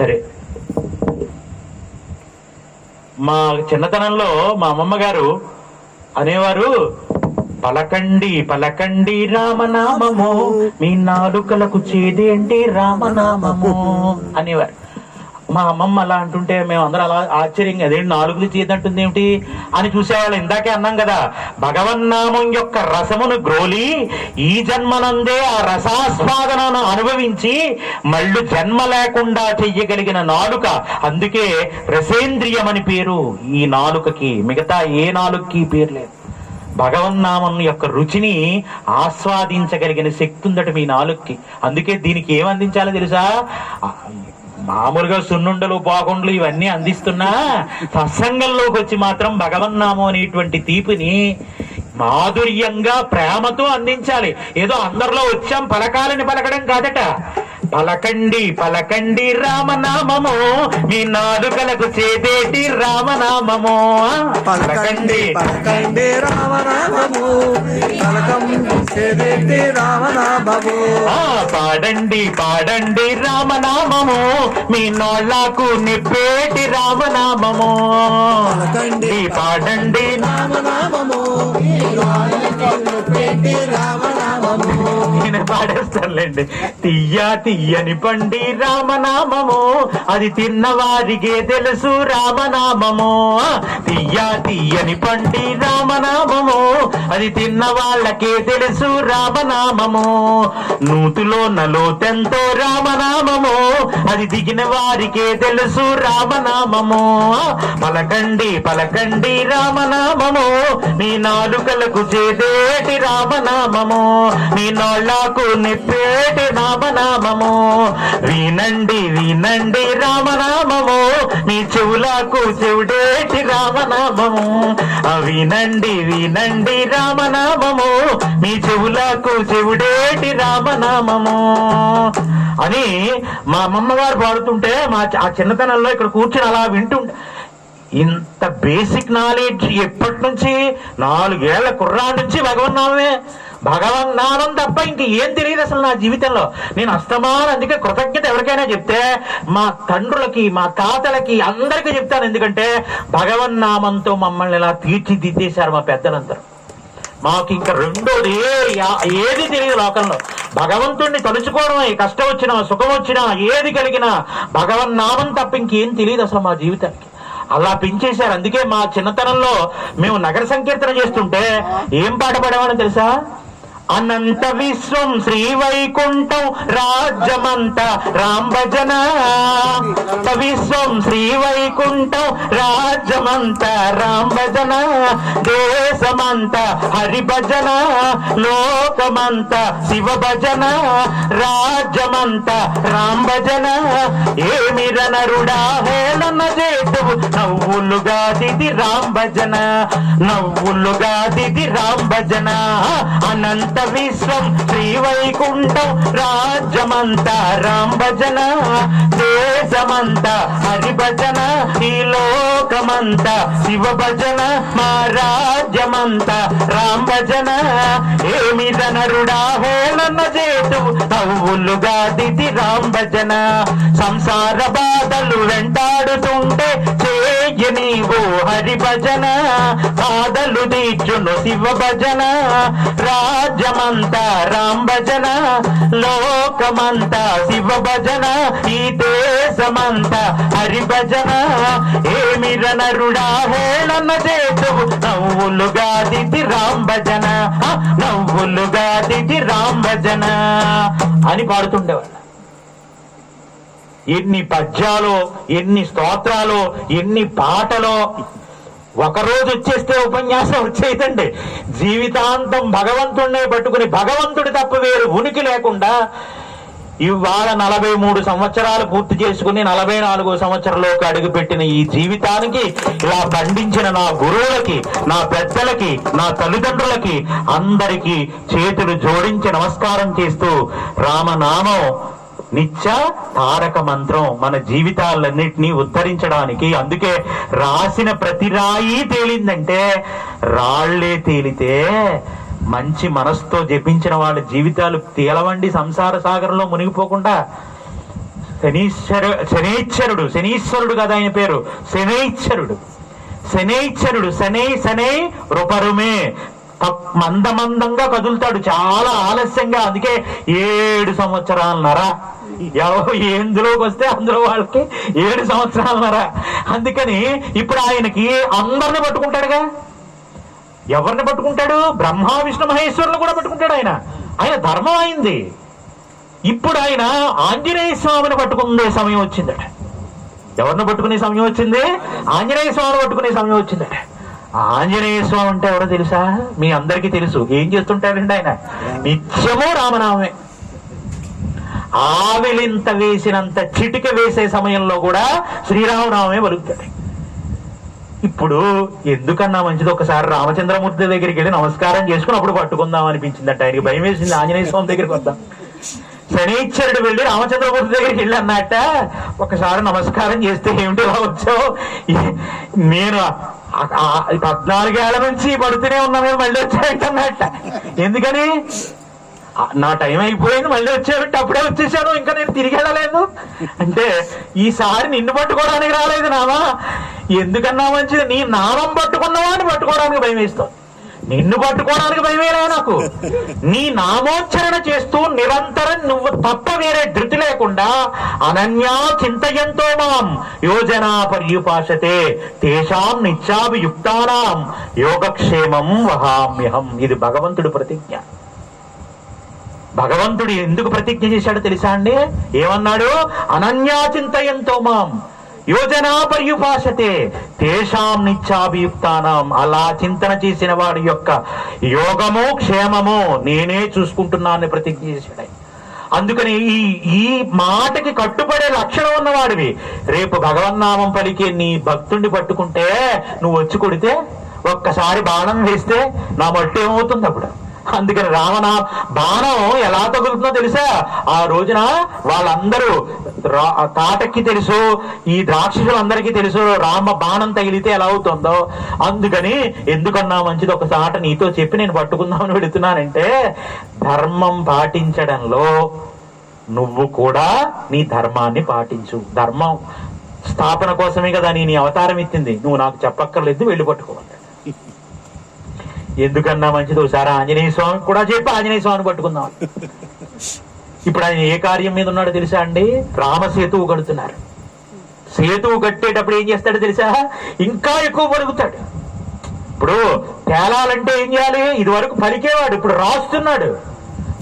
సరే. మా చిన్నతనంలో మా అమ్మమ్మ గారు అనేవారు పలకండి పలకండి రామనామము మీ నాలుకలకు చేదేంటి రామనామము అనేవారు. మా అమ్మమ్మ అలా అంటుంటే మేము అందరూ అలా ఆశ్చర్యంగా అదేంటి నాలుగులు చేదంటుంది ఏమిటి? అని చూసేవాళ్ళు. ఇందాకే అన్నాం కదా భగవన్నామం యొక్క రసమును గ్రోలి ఈ జన్మనందే ఆ రసాస్వాదనను అనుభవించి మళ్ళు జన్మ లేకుండా చెయ్యగలిగిన నాలుక అందుకే రసేంద్రియం అని పేరు ఈ నాలుకకి మిగతా ఏ నాలుకకి పేరు లేదు. భగవన్నామం యొక్క రుచిని ఆస్వాదించగలిగిన శక్తి ఉందట మీ నాలుగుకి అందుకే దీనికి ఏం అందించాలో తెలుసా? మామూలుగా సున్నుండలు పాకుండలు ఇవన్నీ అందిస్తున్నా సత్సంగంలోకి వచ్చి మాత్రం భగవన్నామం అనేటువంటి తీపిని మాధుర్యంగా ప్రేమతో అందించాలి. ఏదో అందరిలో వచ్చాం పలకాలని పలకడం కాదట. పలకండి పలకండి రామనామము. మీ నాలుకలకు చేదేటి రామనామము. పలకండి పలకండి రామనామము. పలకం చేదేటి రామనామము. పాడండి పాడండి రామనామము. మీ నోళ్ళకు నిప్పేటి రామనామము. పలకండి పాడండి. రామనామము. రామనామము. నేను పాడేస్తానులేండి. తీయ తీయని పండి రామనామము అది తిన్నవారికే తెలుసు రామనామము. తియ్య తీయని పండి రామనామము అది తిన్న వాళ్ళకే తెలుసు రామనామము. నూతులో నలోతెంతో రామనామము అది దిగిన వారికే తెలుసు రామనామము. పలకండి పలకండి రామనామము మీ నాలుకలకు చేదేటి రామనామము. మీ నాకు నిప్పేటి రామనామము. వినండి వినండి రామనామము. నీ చెవులకు చెవుడేటి రామనామము. వినండి వినండి రామనామము. మీ చెవులకు చెవుడేటి రామనామము. అని మా అమ్మమ్మగారు పాడుతుంటే మా ఆ చిన్నతనంలో ఇక్కడ కూర్చుని అలా వింటుంటే ఇంత బేసిక్ నాలెడ్జ్ ఎప్పటి నుంచి? నాలుగేళ్ళ కుర్రా నుంచి భగవన్నామే. భగవన్నామం తప్ప ఇంక ఏం తెలియదు అసలు నా జీవితంలో. నేను అస్తమానం అందుకే కృతజ్ఞత ఎవరికైనా చెప్తే మా తండ్రులకి మా తాతలకి అందరికీ చెప్తాను. ఎందుకంటే భగవన్ నామంతో మమ్మల్ని ఇలా తీర్చిదిద్దేశారు మా పెద్దలందరూ. మాకు ఇంకా రెండోది ఏది తెలియదు లోకంలో. భగవంతుణ్ణి తలుచుకోవడమే కష్టం వచ్చినా సుఖం వచ్చినా ఏది కలిగినా భగవన్ నామం తప్ప ఇంకేం తెలియదు అసలు మా జీవితానికి. అలా పెంచేశారు. అందుకే మా చిన్నతనంలో మేము నగర సంకీర్తన చేస్తుంటే ఏం పాట పాడేవాళ్ళని తెలుసా? అనంత విశ్వం శ్రీ వైకుంఠం రాజ్యమంతా రామ్ భజన. అనంత విశ్వం శ్రీ వైకుంఠం రాజ్యమంతా రామ్ భజన. దేశమంతా హరి భజన లోకమంతా శివ భజన రాజ్యమంతా రామ్ భజన. ఏమిర నరుడా హేళన చేతువు నవ్వులుగా దిది రామ్ భజన. నవ్వులుగా దిది రామ్ భజన. అనంత విశ్వం శ్రీ వైకుంఠం రాజ్యమంతా రామ్ భజన దేశమంతా హరి భజన ఈ లోకమంతా శివ భజన మా రాజ్యమంతా రామ్ భజన. ఏమి నరుడా హేళన చేతు నవ్వులుగా దిది రామ్ భజన. సంసార బాధలు వెంటాడుతుంటే చేయ నీవు హరి భజన బాధలు తీర్చును శివ భజన రాజ్యమంతా రామ్ భజన లోకమంతా శివ భజన ఈ దేశమంతా హరి భజన. ఏమి నరుడా హేళన చేతువు నవ్వులుగా దిది రామ్ భజన. ఆ, నవ్వులుగా దిది రామ్ భజన. అని పాడుతుండేవాళ్ళ. ఎన్ని పద్యాలు ఎన్ని స్తోత్రాలు ఎన్ని పాటలో ఒకరోజు వచ్చేస్తే ఉపన్యాసం వచ్చేదండి. జీవితాంతం భగవంతుడినే పట్టుకుని భగవంతుడి తప్ప వేరు ఉనికి లేకుండా ఇవాళ నలభై మూడు సంవత్సరాలు పూర్తి చేసుకుని నలభై నాలుగో సంవత్సరంలోకి అడుగుపెట్టిన ఈ జీవితానికి ఇలా పండించిన నా గురువులకి నా పెద్దలకి నా తల్లిదండ్రులకి అందరికీ చేతులు జోడించి నమస్కారం చేస్తూ రామనామం నిత్య తారక మంత్రం మన జీవితాలన్నిటినీ ఉద్ధరించడానికి. అందుకే రాసిన ప్రతి రాయి తేలిందంటే రాళ్ళే తేలితే మంచి మనసుతో జపించిన వాళ్ళ జీవితాలు తేలవండి సంసార సాగరంలో మునిగిపోకుండా. శనీశ్వర శనైశ్వరుడు శనీశ్వరుడు కదా ఆయన పేరు. శనైశ్వరుడు. శనైశ్వరుడు శనై శనై రుపరుమే. మందమందంగా కదులుతాడు. చాలా ఆలస్యంగా. అందుకే ఏడు సంవత్సరాలన్నర ఎందులోకి వస్తే అందులో వాళ్ళకి ఏడు సంవత్సరాలన్నర అందుకని ఇప్పుడు ఆయనకి అందరిని పట్టుకుంటాడుగా. ఎవరిని పట్టుకుంటాడు? బ్రహ్మ విష్ణు మహేశ్వరులు కూడా పట్టుకుంటాడు ఆయన. ఆయన ధర్మం అయింది. ఇప్పుడు ఆయన ఆంజనేయ స్వామిని పట్టుకునే సమయం వచ్చిందట. ఎవరిని పట్టుకునే సమయం వచ్చింది? ఆంజనేయ స్వామిని పట్టుకునే సమయం వచ్చిందట. ఆంజనేయ స్వామి అంటే ఎవరో తెలుసా? మీ అందరికీ తెలుసు. ఏం చేస్తుంటారండి ఆయన? నిత్యము రామనామే. ఆవిలింత వేసినంత చిటిక వేసే సమయంలో కూడా శ్రీరామనామే పలుకుతాడు ఇప్పుడు ఎందుకన్నా మంచిది? ఒకసారి రామచంద్రమూర్తి దగ్గరికి వెళ్ళి నమస్కారం చేసుకుని అప్పుడు పట్టుకుందాం అనిపించిందట. ఆయనకి భయం వేసింది. ఆంజనేయ స్వామి దగ్గరికి వద్దాం. శనీశ్వరుడు వెళ్ళి రామచంద్రమూర్తి దగ్గరికి వెళ్ళి అన్నట్ట ఒకసారి నమస్కారం చేస్తే ఏమిటి ఇలా వచ్చావు? నేను పద్నాలుగేళ్ళ నుంచి పడుతూనే ఉన్నా మళ్ళీ మళ్ళీ వచ్చాయంటన్నట్ట ఎందుకని? నా టైం అయిపోయింది మళ్ళీ వచ్చారంటే అప్పుడే వచ్చేసాను ఇంకా నేను తిరిగి వెళ్ళలేదు అంటే ఈసారి నిన్ను పట్టుకోవడానికి రాలేదు నావా ఎందుకన్నా మంచిది? నీ నామం పట్టుకున్నావా అని పట్టుకోవడానికి భయం వేస్తావు నిన్ను పట్టుకోవడానికి భయమేలా నాకు. నీ నామోచ్చరణ చేస్తూ నిరంతరం నువ్వు తప్ప వేరే ధృతి లేకుండా అనన్యా చింతయంతో మాం యోజనా పర్యుపాసతే తేషాం నిత్యాభియుక్తానాం యోగక్షేమం వహామ్యహం. ఇది భగవంతుడు ప్రతిజ్ఞ. భగవంతుడు ఎందుకు ప్రతిజ్ఞ చేశాడో తెలుసా అండి? ఏమన్నాడు? అనన్యాచింతయంతో మాం. యోజనా పర్యుపాసతే. తేషాం నిత్యాభియుక్తానం. అలా చింతన చేసిన వాడి యొక్క యోగము క్షేమము నేనే చూసుకుంటున్నాను ప్రతిజ్ఞ చేశాడు అందుకని ఈ ఈ మాటకి కట్టుబడే లక్షణం ఉన్నవాడివి. రేపు భగవన్నామం పలికి నీ భక్తుడిని పట్టుకుంటే నువ్వు వచ్చి కొడితే ఒక్కసారి బాణం వేస్తే నా మట్టు ఏమవుతుంది అప్పుడు? అందుకని రావణ బాణం ఎలా తగులుతుందో తెలుసా? ఆ రోజున వాళ్ళందరూ తాటకి తెలుసు ఈ రాక్షసులందరికీ తెలుసు రామ బాణం తగిలితే ఎలా అవుతుందో. అందుకని ఎందుకన్నా మంచిది ఒక ఆట నీతో చెప్పి నేను పట్టుకుందామని పెడుతున్నానంటే ధర్మం పాటించడంలో నువ్వు కూడా నీ ధర్మాన్ని పాటించు. ధర్మం స్థాపన కోసమే కదా నీ నీ అవతారం ఇచ్చింది నువ్వు నాకు చెప్పక్కర్లేదు వెళ్ళి పట్టుకోవాలి ఎందుకన్నా మంచిది ఒకసారి ఆంజనేయ స్వామి కూడా చెప్పి ఆంజనేయ స్వామిని పట్టుకుందాం. ఇప్పుడు ఆయన ఏ కార్యం మీద ఉన్నాడో తెలుసా అండి? రామ సేతువు కడుతున్నారు. సేతువు కట్టేటప్పుడు ఏం చేస్తాడో తెలుసా? ఇంకా ఎక్కువ పలుకుతాడు. ఇప్పుడు తేలాలంటే ఏం చేయాలి? ఇది వరకు పలికేవాడు ఇప్పుడు రాస్తున్నాడు.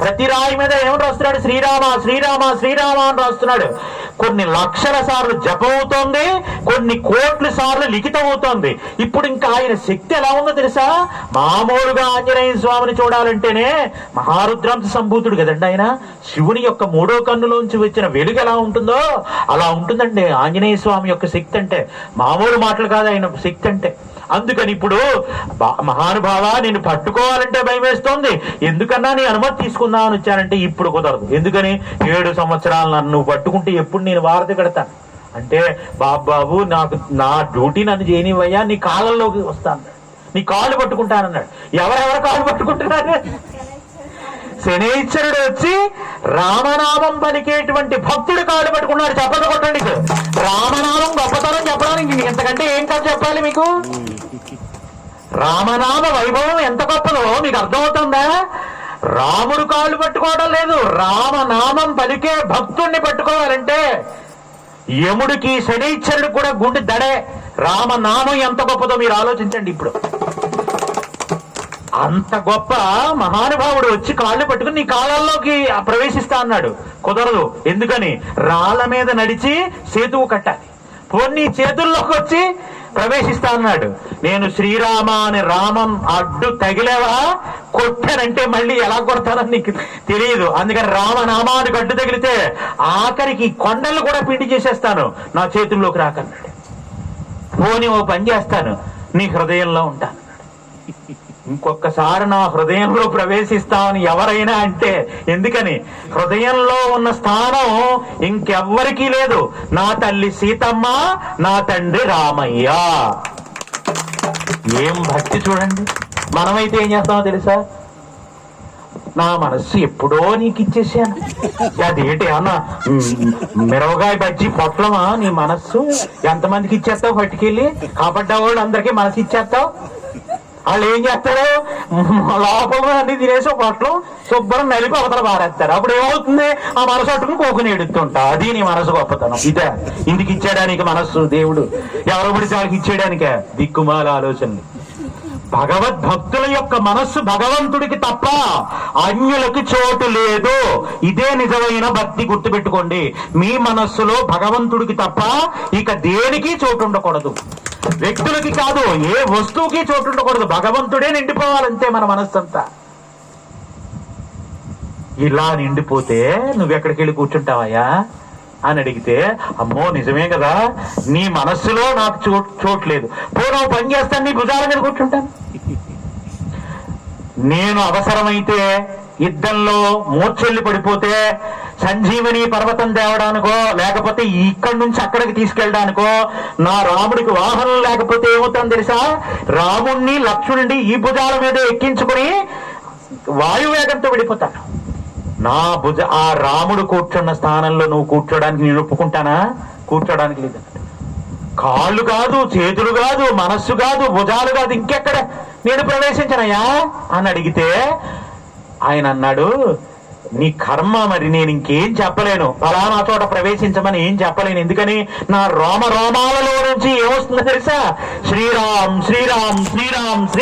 ప్రతి రాయి మీద ఏమని రాస్తున్నాడు? శ్రీరామ శ్రీరామ శ్రీరామ అని రాస్తున్నాడు. కొన్ని లక్షల సార్లు జపమవుతోంది కొన్ని కోట్ల సార్లు లిఖితం అవుతోంది ఇప్పుడు ఇంకా ఆయన శక్తి ఎలా ఉందో తెలుసా? మామూలుగా ఆంజనేయ స్వామిని చూడాలంటేనే మహారుద్రాంశ సంభూతుడు కదండి ఆయన. శివుని యొక్క మూడో కన్నులోంచి వచ్చిన వెలుగు ఎలా ఉంటుందో అలా ఉంటుందండి ఆంజనేయ స్వామి యొక్క శక్తి అంటే. మామూలు మాటలు కాదు ఆయన శక్తి అంటే. అందుకని ఇప్పుడు బా- మహానుభావ నేను పట్టుకోవాలంటే భయం వేస్తోంది. ఎందుకన్నా నీ అనుమతి తీసుకుందామని వచ్చానంటే ఇప్పుడు కుదరదు. ఎందుకని? ఏడు సంవత్సరాలు నన్ను నువ్వు పట్టుకుంటే ఎప్పుడు నేను వారధి కడతాను. అంటే బాబు బాబు నాకు నా డ్యూటీ నన్ను చేయనివయ్యా నీ కాళ్ళల్లోకి వస్తాను. నీ కాళ్ళు పట్టుకుంటానన్నాడు. ఎవరెవరు కాళ్ళు పట్టుకుంటున్నారు? శనేశ్వరుడు వచ్చి రామనామం పలికేటువంటి భక్తుడు కాళ్ళు పట్టుకున్నాడు. చెప్పదు కొట్టండి. రామనామం గొప్పతనం చెప్పడానికి ఎంతకంటే ఏం కాదు చెప్పాలి మీకు? రామనామ వైభవం ఎంత గొప్పదో మీకు అర్థమవుతుందా? రాముడు కాళ్ళు పట్టుకోవడం లేదు రామనామం పలికే భక్తుణ్ణి పట్టుకోవాలంటే యముడికి శనీశ్వరుడికి కూడా గుండె దడే రామనామం ఎంత గొప్పదో మీరు ఆలోచించండి ఇప్పుడు. అంత గొప్ప మహానుభావుడు వచ్చి కాళ్ళు పట్టుకుని నీ కాలాల్లోకి ప్రవేశిస్తా అన్నాడు. కుదరదు ఎందుకని? రాళ్ళ మీద నడిచి సేతువు కట్టాలి. పోనీ చేతుల్లోకి వచ్చి ప్రవేశిస్తా అన్నాడు. నేను శ్రీరామ అని రామం అడ్డు తగిలేవా? కొట్టానంటే మళ్ళీ ఎలా కొడతానని నీకు తెలియదు. అందుకని రామనామానికి అడ్డు తగిలితే ఆఖరికి కొండలు కూడా పిండి చేసేస్తాను. నా చేతుల్లోకి రాకన్నాడు. పోనీ ఓ పని చేస్తాను. నీ హృదయంలో ఉంటాను. ఇంకొకసారి నా హృదయంలో ప్రవేశిస్తామని ఎవరైనా అంటే ఎందుకని? హృదయంలో ఉన్న స్థానం ఇంకెవ్వరికీ లేదు. నా తల్లి సీతమ్మ నా తండ్రి రామయ్య. ఏం భక్తి చూడండి. మనమైతే ఏం చేస్తామో తెలుసా? నా మనస్సు ఎప్పుడో నీకు ఇచ్చేసాను. అదేంటి అన్న? మిరవగాయ బజ్జి పొట్లమా నీ మనస్సు? ఎంతమందికి ఇచ్చేస్తావు పట్టుకెళ్ళి? కాబట్టి వాళ్ళు అందరికీ మనసు ఇచ్చేస్తావు? వాళ్ళు ఏం చేస్తారు? లోపల అన్ని తినేసి ఒక పొట్లం శుభ్రం నలిపి అవతల పారేస్తారు. అప్పుడు ఏమవుతుంది? ఆ మనసు అట్టుకుని కోకుని ఎడుతుంటా అది నీ మనసు గొప్పతనం. ఇదే. ఇందుకు ఇచ్చేయడానికి మనస్సు దేవుడు. ఎవరు పడితే వాళ్ళకి ఇచ్చేయడానికే. దిక్కుమాల ఆలోచనలు భగవద్భక్తుల యొక్క మనస్సు భగవంతుడికి తప్ప అన్యులకి చోటు లేదు. ఇదే నిజమైన భక్తి గుర్తుపెట్టుకోండి. మీ మనస్సులో భగవంతుడికి తప్ప ఇక దేనికి చోటు ఉండకూడదు. వ్యక్తులకి కాదు ఏ వస్తువుకి చోటు ఉండకూడదు. భగవంతుడే నిండిపోవాలంతే మన మనస్సంతా. ఇలా నిండిపోతే నువ్వెక్కడికి వెళ్ళి కూర్చుంటావయ్యా? అని అడిగితే అమ్మో నిజమే కదా నీ మనస్సులో నాకు చో చోట్లేదు పోను పని చేస్తాను నీ భుజాల మీద కూర్చుంటాను. నేను అవసరమైతే యుద్ధంలో మూర్చెల్లి పడిపోతే సంజీవని పర్వతం తేవడానికో లేకపోతే ఇక్కడి నుంచి అక్కడికి తీసుకెళ్ళడానికో నా రాముడికి వాహనం లేకపోతే ఏమవుతుందో తెలుసా? రాముణ్ణి లక్ష్మణుడి ఈ భుజాల మీద ఎక్కించుకుని వాయువేగంతో వెళ్ళిపోతాను నా భుజ ఆ రాముడు కూర్చున్న స్థానంలో నువ్వు కూర్చోడానికి నేను ఒప్పుకుంటానా? కూర్చోడానికి లేదు. కాళ్ళు కాదు చేతులు కాదు మనస్సు కాదు భుజాలు కాదు ఇంకెక్కడ? నేను ప్రవేశించనయ్యా? అని అడిగితే ఆయన అన్నాడు నీ కర్మ మరి నేను ఇంకేం చెప్పలేను. ఫలానా చోట ప్రవేశించమని ఏం చెప్పలేను. ఎందుకని? నా రోమ రోమాలలో నుంచి ఏమొస్తుందో తెలుసా? శ్రీరామ్ శ్రీరామ్ శ్రీరామ్ శ్రీ